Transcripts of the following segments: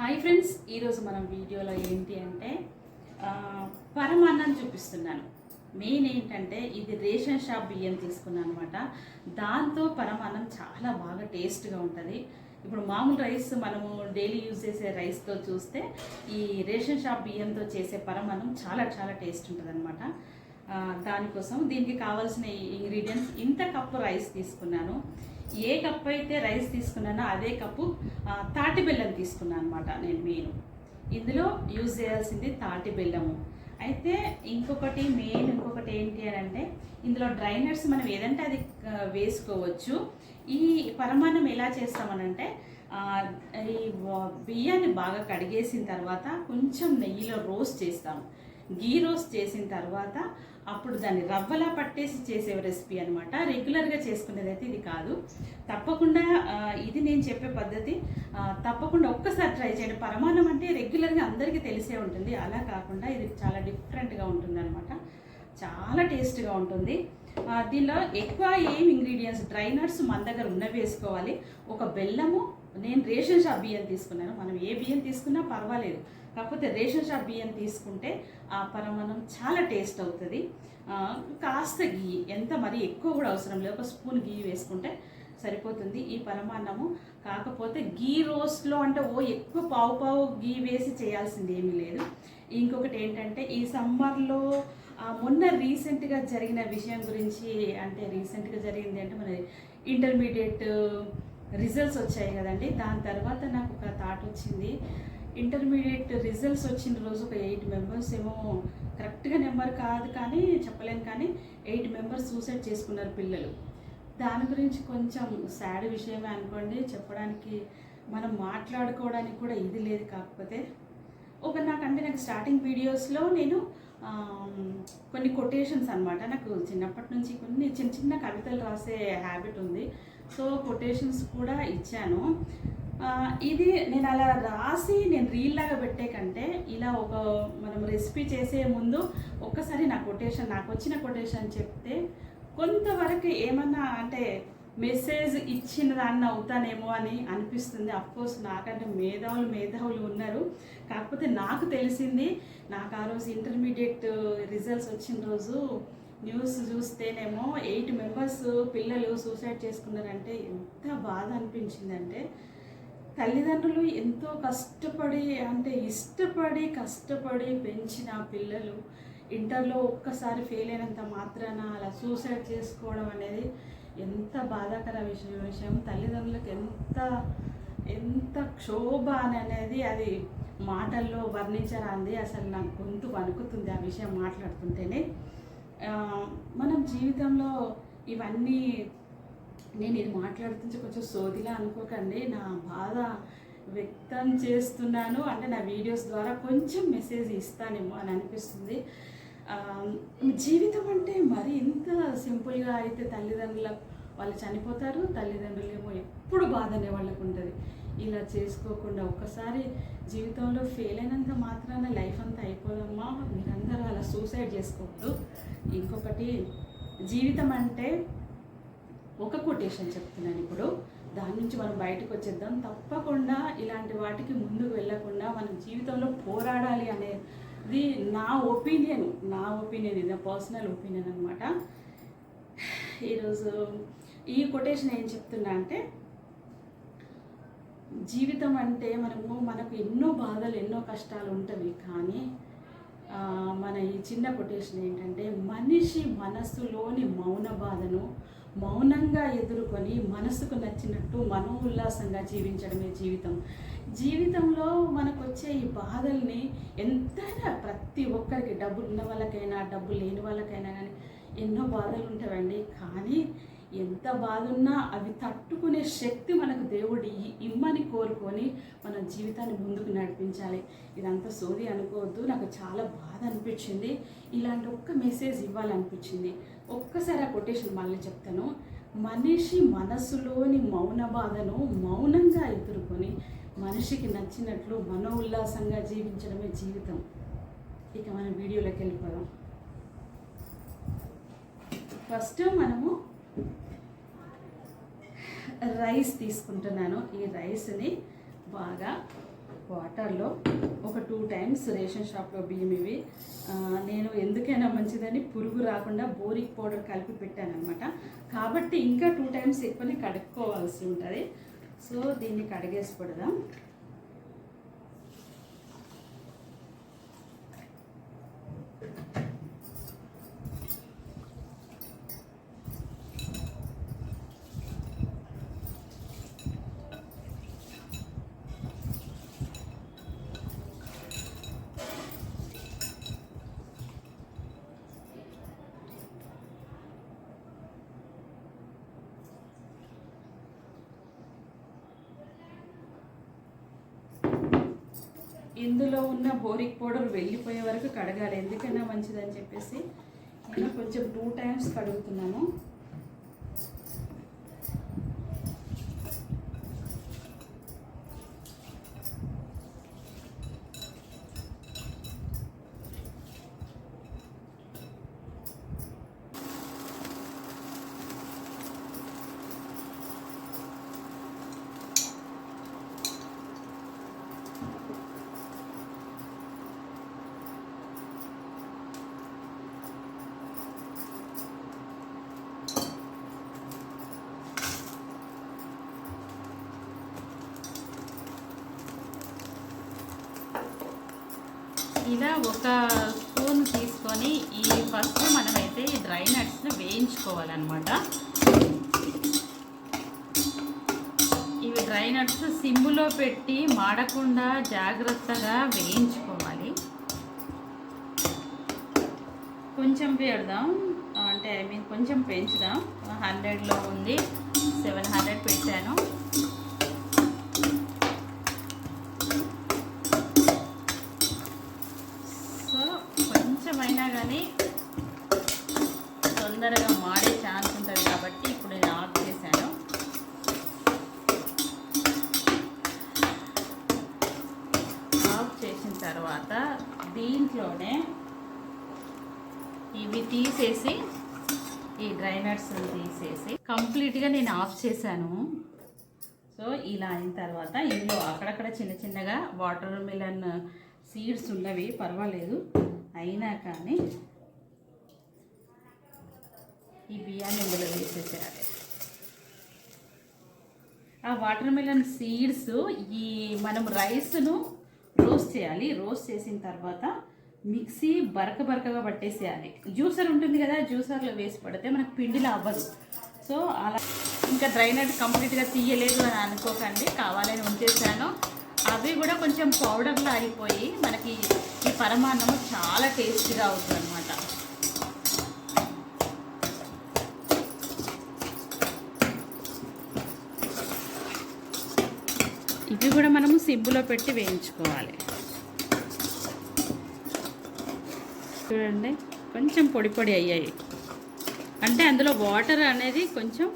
Hi friends ఈరోజు మనం వీడియోలో ఏంటి అంటే పరమాన్నం చూపిస్తున్నాను. మెయిన్ ఏంటంటే ఇది రేషన్ షాప్ బియ్యం తీసుకున్నాను అనమాట దాంతో పరమాన్నం చాలా బాగా టేస్ట్గా ఉంటుంది. ఇప్పుడు మామూలు రైస్ మనము డైలీ యూజ్ చేసే రైస్తో చూస్తే ఈ రేషన్ షాప్ బియ్యంతో చేసే పరమాన్నం చాలా చాలా టేస్ట్ ఉంటుంది అనమాట దానికోసం దీనికి కావాల్సిన ఇంగ్రీడియంట్స్ ఇంత కప్పు రైస్ తీసుకున్నాను. ఏ కప్పు అయితే రైస్ తీసుకున్నానో అదే కప్పు తాటి బెల్లం తీసుకున్నాను అనమాట నేను మెయిన్. ఇందులో యూజ్ చేయాల్సింది తాటి బెల్లము. అయితే ఇంకొకటి మెయిన్ ఇంకొకటి ఏంటి అని అంటే ఇందులో డ్రైనర్స్ మనం ఏదంటే అది వేసుకోవచ్చు. ఈ పరమాన్నం ఎలా చేస్తామనంటే ఈ బియ్యాన్ని బాగా కడిగేసిన తర్వాత కొంచెం నెయ్యిలో రోస్ట్ చేస్తాము గీ రోస్ట్ చేసిన తర్వాత అప్పుడు దాన్ని రవ్వలా పట్టేసి చేసే రెసిపీ అనమాట రెగ్యులర్గా చేసుకునేది అయితే ఇది కాదు. తప్పకుండా ఇది నేను చెప్పే పద్ధతి తప్పకుండా ఒక్కసారి ట్రై చేయండి. పరమాన్నం అంటే రెగ్యులర్గా అందరికీ తెలిసే ఉంటుంది. అలా కాకుండా ఇది చాలా డిఫరెంట్గా ఉంటుంది అనమాట చాలా టేస్ట్గా ఉంటుంది. దీనిలో ఎక్కువ ఏం ఇంగ్రీడియంట్స్ డ్రై నట్స్ మన దగ్గర ఉన్నవి వేసుకోవాలి. ఒక బెల్లము నేను రేషన్ షాప్ బియ్యం తీసుకున్నాను. మనం ఏ బియ్యం తీసుకున్నా పర్వాలేదు. కాకపోతే రేషన్ షాప్ బియ్యం తీసుకుంటే ఆ పరమాన్నం చాలా టేస్ట్ అవుతుంది. కాస్త గీ ఎంత మరీ ఎక్కువ కూడా అవసరం లేదు. ఒక స్పూన్ గీ వేసుకుంటే సరిపోతుంది ఈ పరమాన్నము. కాకపోతే గీ రోస్ట్లో అంటే ఓ ఎక్కువ పావు పావు గీ వేసి చేయాల్సింది ఏమీ లేదు. ఇంకొకటి ఏంటంటే ఈ సమ్మర్లో మొన్న రీసెంట్గా జరిగిన విషయం గురించి అంటే రీసెంట్గా జరిగింది అంటే మన ఇంటర్మీడియట్ రిజల్ట్స్ వచ్చాయి కదండి. దాని తర్వాత నాకు ఒక థాట్ వచ్చింది. ఇంటర్మీడియట్ రిజల్ట్స్ వచ్చిన రోజు ఒక ఎయిట్ మెంబర్స్ ఏమో కరెక్ట్గా నెంబర్ కాదు కానీ చెప్పలేను కానీ ఎయిట్ మెంబర్స్ సూసైడ్ చేసుకున్నారు పిల్లలు. దాని గురించి కొంచెం సాడ్ విషయమే అనుకోండి. చెప్పడానికి మనం మాట్లాడుకోవడానికి కూడా ఇది లేదు కాకపోతే. ఒక నాకంటే నాకు స్టార్టింగ్ వీడియోస్లో నేను కొన్ని కొటేషన్స్ అనమాట నాకు చిన్నప్పటి నుంచి కొన్ని చిన్న చిన్న కవితలు రాసే హ్యాబిట్ ఉంది. సో కొటేషన్స్ కూడా ఇచ్చాను. ఇది నేను అలా రాసి నేను రీల్ లాగా పెట్టే కంటే ఇలా ఒక మనం రెసిపీ చేసే ముందు ఒక్కసారి నా కొటేషన్ నాకు వచ్చిన కొటేషన్ చెప్తే కొంతవరకు ఏమన్నా అంటే మెసేజ్ ఇచ్చిన దాన్ని అవుతానేమో అని అనిపిస్తుంది. కోర్స్ నాకంటే మేధావులు మేధావులు ఉన్నారు. కాకపోతే నాకు తెలిసింది నాకు ఆ రోజు ఇంటర్మీడియట్ రిజల్ట్స్ వచ్చిన రోజు న్యూస్ చూస్తేనేమో ఎయిట్ మెంబర్స్ పిల్లలు సూసైడ్ చేసుకున్నారంటే ఎంత బాధ అనిపించిందంటే తల్లిదండ్రులు ఎంతో కష్టపడి అంటే ఇష్టపడి కష్టపడి పెంచిన పిల్లలు ఇంటర్లో ఒక్కసారి ఫెయిల్ అయినంత మాత్రాన అలా సూసైడ్ చేసుకోవడం అనేది ఎంత బాధాకర విషయం విషయం తల్లిదండ్రులకు ఎంత ఎంత క్షోభ అని అనేది అది మాటల్లో వర్ణించరాంది అసలు నాకు గొంతు వణుకుతుంది ఆ విషయం మాట్లాడుతుంటేనే. మనం జీవితంలో ఇవన్నీ నేను ఇది మాట్లాడుతుంటే కొంచెం సోదిలా అనుకోకండి. నా బాధ వ్యక్తం చేస్తున్నాను. అంటే నా వీడియోస్ ద్వారా కొంచెం మెసేజ్ ఇస్తానేమో అని అనిపిస్తుంది. జీవితం అంటే మరి ఇంత సింపుల్గా అయితే తల్లిదండ్రుల వాళ్ళు చనిపోతారు. తల్లిదండ్రులు ఏమో ఎప్పుడు బాధ అనే వాళ్ళకు ఉంటుంది. ఇలా చేసుకోకుండా ఒక్కసారి జీవితంలో ఫెయిల్ అయినంత మాత్రాన లైఫ్ అంతా అయిపోదమ్మా. మీరందరూ అలా సూసైడ్ చేసుకోవద్దు. ఇంకొకటి జీవితం అంటే ఒక కొటేషన్ చెప్తున్నాను ఇప్పుడు. దాని నుంచి మనం బయటకు వచ్చేద్దాం. తప్పకుండా ఇలాంటి వాటికి ముందుకు వెళ్ళకుండా మనం జీవితంలో పోరాడాలి అనేది నా ఒపీనియన్ నా ఒపీనియన్ ఇది పర్సనల్ ఒపీనియన్ అనమాట ఈరోజు ఈ కొటేషన్ ఏం చెప్తున్నా అంటే జీవితం అంటే మనము మనకు ఎన్నో బాధలు ఎన్నో కష్టాలు ఉంటవి కానీ మన ఈ చిన్న కొటేషన్ ఏంటంటే మనిషి మనస్సులోని మౌన బాధను మౌనంగా ఎదుర్కొని మనసుకు నచ్చినట్టు మనోల్లాసంగా జీవించడమే జీవితం. జీవితంలో మనకు వచ్చే ఈ బాధల్ని ఎంతైనా ప్రతి ఒక్కరికి డబ్బులు ఉన్న వాళ్ళకైనా డబ్బు లేని వాళ్ళకైనా కానీ ఎన్నో బాధలు ఉంటాయండి. కానీ ఎంత బాధ ఉన్నా అవి తట్టుకునే శక్తి మనకు దేవుడు ఇమ్మని కోరుకొని మన జీవితాన్ని ముందుకు నడిపించాలి. ఇదంతా సోది అనుకోవద్దు. నాకు చాలా బాధ అనిపించింది. ఇలాంటి ఒక్క మెసేజ్ ఇవ్వాలనిపించింది. ఒక్కసారి ఆ కొటేషన్ మళ్ళీ చెప్తాను. మనిషి మనసులోని మౌన బాధను మౌనంగా ఎదుర్కొని మనిషికి నచ్చినట్లు మనో ఉల్లాసంగా జీవించడమే జీవితం. ఇక మనం వీడియోలోకి వెళ్ళిపోదాం. ఫస్ట్ మనము రైస్ తీసుకుంటున్నాను. ఈ రైస్ని బాగా వాటర్లో ఒక టూ టైమ్స్ రేషన్ షాప్లో బియ్యం ఇవి. నేను ఎందుకైనా మంచిదని పురుగు రాకుండా బోరిక్ పౌడర్ కలిపి పెట్టాను అనమాట కాబట్టి ఇంకా టూ టైమ్స్ ఎక్కువనే కడుక్కోవాల్సి ఉంటుంది. సో దీన్ని కడిగేసి పెడదాం. ఇందులో ఉన్న బోరిక్ పౌడర్ వెళ్ళిపోయే వరకు కడగాలి. ఎందుకైనా మంచిదని చెప్పేసి నేను కొంచెం టూ టైమ్స్ కడుగుతున్నాను. ఇలా ఒక స్పూన్ తీసుకొని ఈ ఫస్ట్ మనమైతే ఈ డ్రై నట్స్ని వేయించుకోవాలన్నమాట. ఇవి డ్రై నట్స్ సిమ్లో పెట్టి మాడకుండా జాగ్రత్తగా వేయించుకోవాలి. కొంచెం పెడదాం. అంటే ఐ మీన్ కొంచెం పెంచుదాం. హండ్రెడ్లో ఉంది. సెవెన్ హండ్రెడ్ పెట్టాను సో కొంచెమైనా కానీ తొందరగా మాడే ఛాన్స్ ఉంటుంది కాబట్టి ఇప్పుడు నేను ఆఫ్ చేశాను. ఆఫ్ చేసిన తర్వాత దీంట్లోనే ఇవి తీసేసి ఈ డ్రైనర్స్ తీసేసి కంప్లీట్గా నేను ఆఫ్ చేశాను. సో ఇలా అయిన తర్వాత ఇందులో అక్కడక్కడ చిన్న చిన్నగా వాటర్ మిలన్ సీడ్స్ ఉన్నవి పర్వాలేదు. అయినా కానీ ఈ బియ్యాన్ని ఇందులో వేసేసేయాలి. ఆ వాటర్ మిలన్ సీడ్స్ ఈ మనం రైస్ను రోస్ట్ చేయాలి. రోస్ట్ చేసిన తర్వాత మిక్సీ బరక బరకగా పట్టేసేయాలి. జ్యూసర్ ఉంటుంది కదా జ్యూసర్లో వేసి పడితే మనకు పిండిలో అవ్వదు సో అలా ఇంకా డ్రైనట్ కంప్లీట్గా తీయలేదు అని అనుకోకండి. కావాలని ఉంచేసాను. అవి కూడా కొంచెం పౌడర్లో అయిపోయి మనకి ఈ పరమాన్నము చాలా టేస్టీగా అవుతుంది అనమాట ఇవి కూడా మనము సిబ్బులో పెట్టి వేయించుకోవాలి. చూడండి కొంచెం పొడి పొడి అయ్యాయి. అంటే అందులో వాటర్ అనేది కొంచెం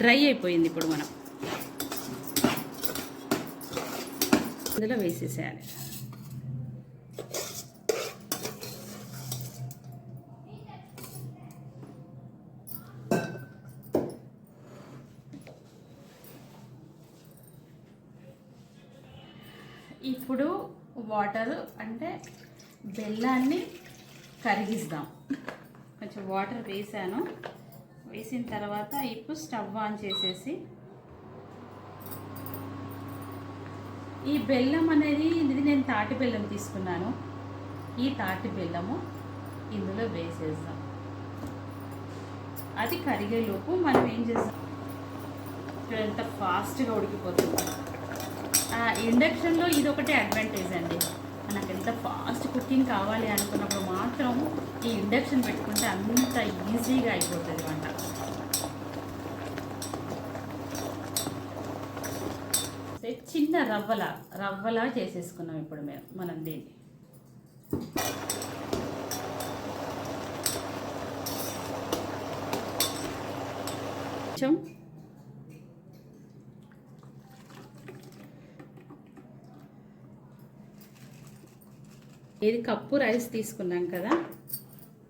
డ్రై అయిపోయింది ఇప్పుడు మనం. అందులో వేసేసేయాలి. ఇప్పుడు వాటర్ అంటే బెల్లాన్ని కరిగిస్తాం. కొంచెం వాటర్ వేసాను. వేసిన తర్వాత ఇప్పుడు స్టవ్ ఆన్ చేసేసి ఈ బెల్లం అనేది ఇది నేను తాటి బెల్లం తీసుకున్నాను. ఈ తాటి బెల్లము ఇందులో వేసేద్దాం. అది కరిగేలోపు మనం ఏం చేస్తాం ఇక్కడ ఎంత ఫాస్ట్గా ఉడికిపోతుంది. ఇండక్షన్లో ఇది ఒకటే అడ్వాంటేజ్ అండి. నాకు ఎంత ఫాస్ట్ కుకింగ్ కావాలి అనుకున్నప్పుడు మాత్రం ఈ ఇండక్షన్ పెట్టుకుంటే అంత ఈజీగా అయిపోతుంది వంట సే- చిన్న రవ్వలా రవ్వలా చేసేసుకున్నాం ఇప్పుడు మేము మనం దీన్ని. కొంచెం ఇది కప్పు రైస్ తీసుకున్నాం కదా?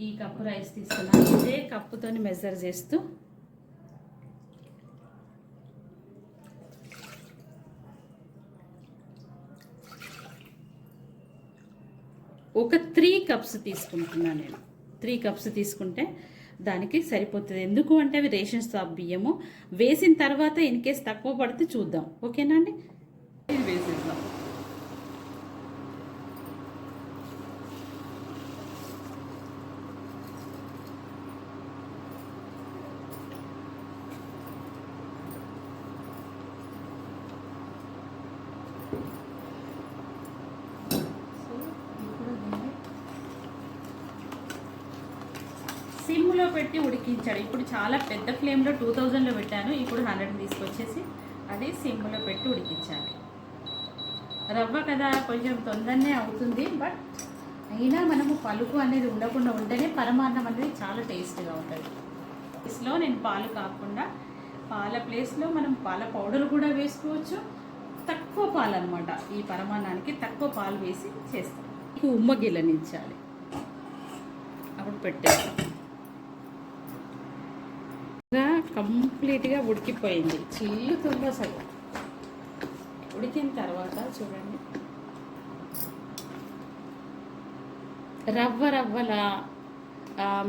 ఈ కప్పు రైస్ తీసుకున్నాం. ఇదే కప్పుతో మెజర్ చేస్తూ ఒక త్రీ కప్స్ తీసుకుంటున్నాను నేను. త్రీ కప్స్ తీసుకుంటే దానికి సరిపోతుంది. ఎందుకు అంటే అవి రేషన్ స్టాప్ బియ్యము. వేసిన తర్వాత ఇన్ కేస్ తక్కువ పడితే చూద్దాం. ఓకేనా అండి? ఇది వేసేద్దాం సో ఇప్పుడు దీన్ని ఫ్లేమ్లో పెట్టి ఉడికించాడు. ఇప్పుడు చాలా పెద్ద ఫ్లేమ్లో టూ థౌజండ్లో పెట్టాను. ఇప్పుడు హండ్రెడ్ తీసుకొచ్చేసి అది సిమ్లో పెట్టి ఉడికించాలి. రవ్వ కదా కొంచెం తొందరనే అవుతుంది బట్ అయినా మనము పలుకు అనేది ఉండకుండా ఉంటేనే పరమాన్నం అనేది చాలా టేస్ట్గా ఉంటుంది. ఇస్లో నేను పాలు కాకుండా పాల ప్లేస్లో మనం పాల పౌడర్ కూడా వేసుకోవచ్చు. తక్కువ పాలు అనమాట ఈ పరమాన్నానికి తక్కువ పాలు వేసి చేస్తాం. ఉమ్మ గిల్లనించాలి అప్పుడు పెట్టేస్తాం. కంప్లీట్గా ఉడికిపోయింది. చిల్లుతుంది అసలు ఉడికిన తర్వాత చూడండి. రవ్వ రవ్వలా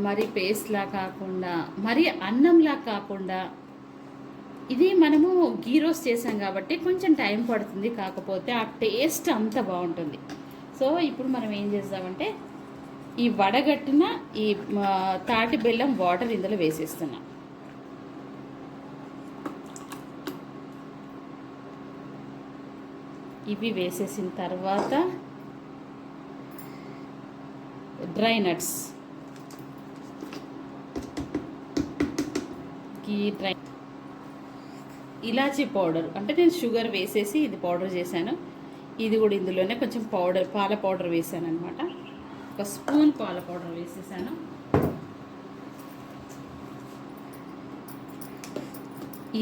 మరి పేస్ట్లా కాకుండా మరి అన్నంలా కాకుండా ఇది మనము గీ రోస్ట్ చేసాం కాబట్టి కొంచెం టైం పడుతుంది కాకపోతే ఆ టేస్ట్ అంత బాగుంటుంది. సో ఇప్పుడు మనం ఏం చేద్దామంటే ఈ వడగట్టిన ఈ తాటి బెల్లం వాటర్ ఇందులో వేసేస్తున్నాం. ఇవి వేసేసిన తర్వాత డ్రై నట్స్. ఈ డ్రై ఇలాచీ పౌడర్. అంటే నేను షుగర్ వేసేసి ఇది పౌడర్ చేశాను. ఇది కూడా ఇందులోనే కొంచెం పౌడర్ పాల పౌడర్ వేసాను అనమాట ఒక స్పూన్ పాల పౌడర్ వేసేసాను.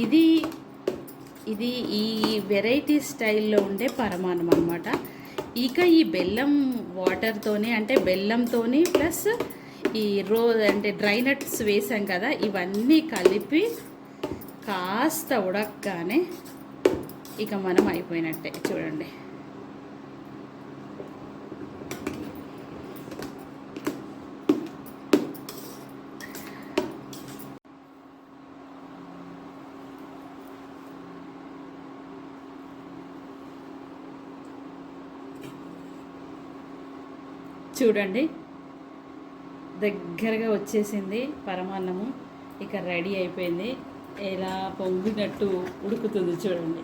ఇది ఇది ఈ వెరైటీ స్టైల్లో ఉండే పరమాన్నం అనమాట ఇక ఈ బెల్లం వాటర్తోని అంటే బెల్లంతోని ప్లస్ ఈ రో అంటే డ్రై నట్స్ వేసాం కదా ఇవన్నీ కలిపి కాస్త ఉడకగానే ఇక మనం అయిపోయినట్టే. చూడండి. చూడండి. దగ్గరగా వచ్చేసింది పరమాన్నము. ఇక రెడీ అయిపోయింది. ఎలా పొంగినట్టు ఉడుకుతుంది చూడండి.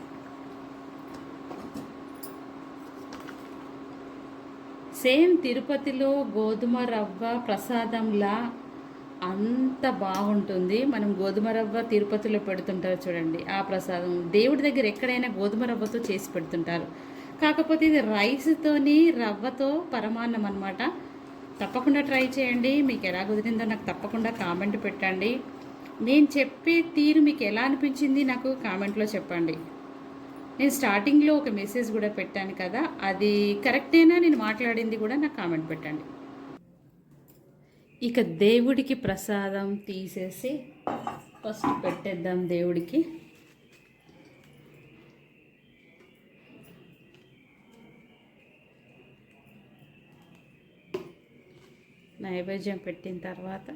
సేమ్ తిరుపతిలో గోధుమ రవ్వ ప్రసాదంలా అంత బాగుంటుంది. మనం గోధుమ రవ్వ తిరుపతిలో పెడుతుంటారు చూడండి. ఆ ప్రసాదం దేవుడి దగ్గర ఎక్కడైనా గోధుమ రవ్వతో చేసి పెడుతుంటారు. కాకపోతే ఇది రైస్తోని రవ్వతో పరమాన్నం అనమాట తప్పకుండా ట్రై చేయండి. మీకు ఎలా కుదిరిందో నాకు తప్పకుండా కామెంట్ పెట్టండి. నేను చెప్పే తీరు మీకు ఎలా అనిపించింది నాకు కామెంట్లో చెప్పండి. నేను స్టార్టింగ్లో ఒక మెసేజ్ కూడా పెట్టాను కదా అది కరెక్టేనా? నేను మాట్లాడింది కూడా నాకు కామెంట్ పెట్టండి. ఇక దేవుడికి ప్రసాదం తీసేసి ఫస్ట్ పెట్టేద్దాం దేవుడికి. నైవేద్యం పెట్టిన తర్వాత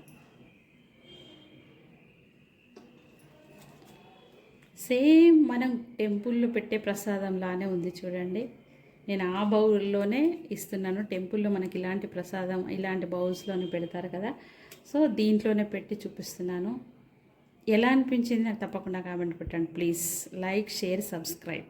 సేమ్ మనం టెంపుల్లో పెట్టే ప్రసాదం లానే ఉంది చూడండి. నేను ఆ బౌల్లోనే ఇస్తున్నాను. టెంపుల్లో మనకి ఇలాంటి ప్రసాదం ఇలాంటి బౌల్స్లోనే పెడతారు కదా. సో దీంట్లోనే పెట్టి చూపిస్తున్నాను. ఎలా అనిపించింది నాకు తప్పకుండా కామెంట్ పెట్టండి ప్లీజ్ లైక్ షేర్ సబ్స్క్రైబ్.